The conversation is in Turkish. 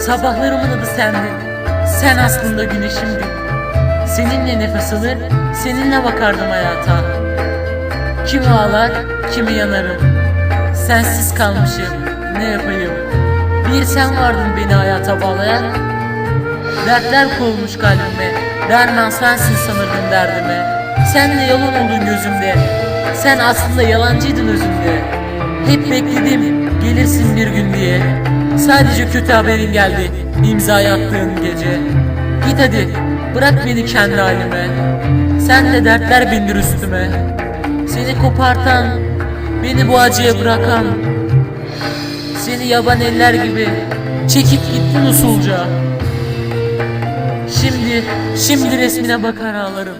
Sabahlarımın adı sendin. Sen aslında güneşimdin. Seninle nefes alır, seninle bakardım hayata. Kimi ağlar, kimi yanarım. Sensiz kalmışım, ne yapayım? Bir sen vardın beni hayata bağlayan. Dertler kovulmuş kalbime, derman sensin sanırdım derdime. Sen de yalan oldun gözümde, sen aslında yalancıydın özümde. Hep bekledim, gelirsin bir gün diye. Sadece kötü haberin geldi, imzayı attığın gece. Git hadi, bırak beni kendi halime. Sen de dertler bindir üstüme. Seni kopartan, beni bu acıya bırakan. Seni yaban eller gibi çekip gittin usulca. Şimdi, şimdi resmine bakar ağlarım.